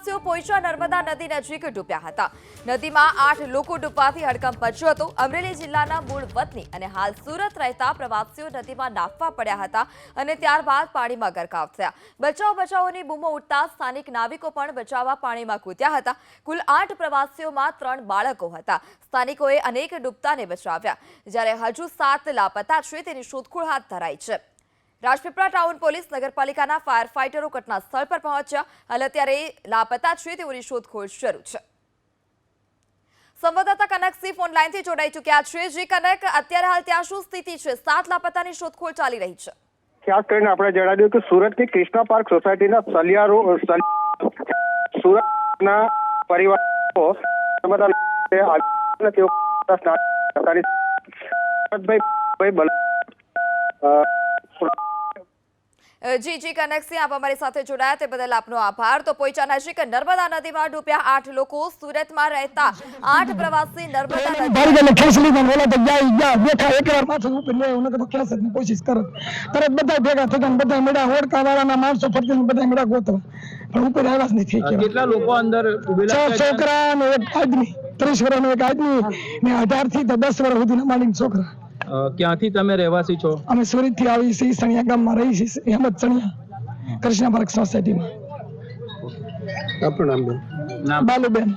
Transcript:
પ્રવાસીઓ પોઈચા નર્મદા નદી નજીક ડૂબ્યા હતા. નદીમાં આઠ લોકો ડૂબવાથી હડકંપ મચ્યો હતો. અમરેલી જિલ્લાના મૂળ વતની અને હાલ સુરત રહેતા પ્રવાસીઓ નદીમાં નાખવા પડ્યા હતા અને ત્યારબાદ પાણીમાં ગરકાવ થયા. બચાવ બચાવોની બૂમો ઉઠતા સ્થાનિક નાવિકો પણ બચાવવા પાણીમાં કૂદ્યા હતા. કુલ આઠ પ્રવાસીઓમાં ત્રણ બાળકો હતા. સ્થાનિકોએ અનેક ડૂબતાને બચાવ્યા. જ્યારે હજુ સાત લાપતા છે, તેની શોધખોળ હાથ ધરાઈ છે. રાજપીપળા ટાઉન પોલીસ નગરપાલિકાના ફાયર ફાઇટરો ઘટના પર પહોંચ્યા. હાલ અત્યારે લાપતા છે, તેઓની શોધખોળ શરૂ છે. સંવાદદાતા કનકસિંહ ફોન લાઈનથી જોડાઈ ચૂક્યા છે. જે કનક, અત્યારે હાલ ત્યાં શું સ્થિતિ છે? સાત લાપતાની શોધખોળ ચાલી રહી છે. ખાસ કરીને આપણે જણાવ્યું કે સુરતની કૃષ્ણા પાર્ક સોસાયટીના સલિયારો સુરતના પરિવારો અને તેઓ બલ જી જી કનકસિંહ આપ અમારી સાથે જોડાયા તે બદલ આપનો આભાર. તો પોઈચા નજીક નર્મદા નદીમાં ડૂબ્યા આઠ લોકો સુરતમાં રહેતા આઠ પ્રવાસી નર્મદા નદી ને તો ગયા. ગયા બેઠા ઉપર લે કોશિશ તરત બધા ભેગા થઈ બધા મેળા હોડકા વાળાના માણસો ફરતી બધા મેળા ગોતવા. પણ ઉપર આવ્યા જ નહીં કેટલા લોકો અંદર ડૂબેલા છોકરા ને એક આદમી ત્રીસ વર્ષનો એક આદમી ને અઢારથી દસ વર્ષ સુધીના માંડીને છોકરા. અ, ક્યાંથી તમે રહેવાસી છો? અમે સુરતથી આવી છીએ સણિયા ગામમાં રહી છીએ હેમત સણિયા કૃષ્ણ પાર્ક સોસાયટીમાં. નામ બાલુબેન.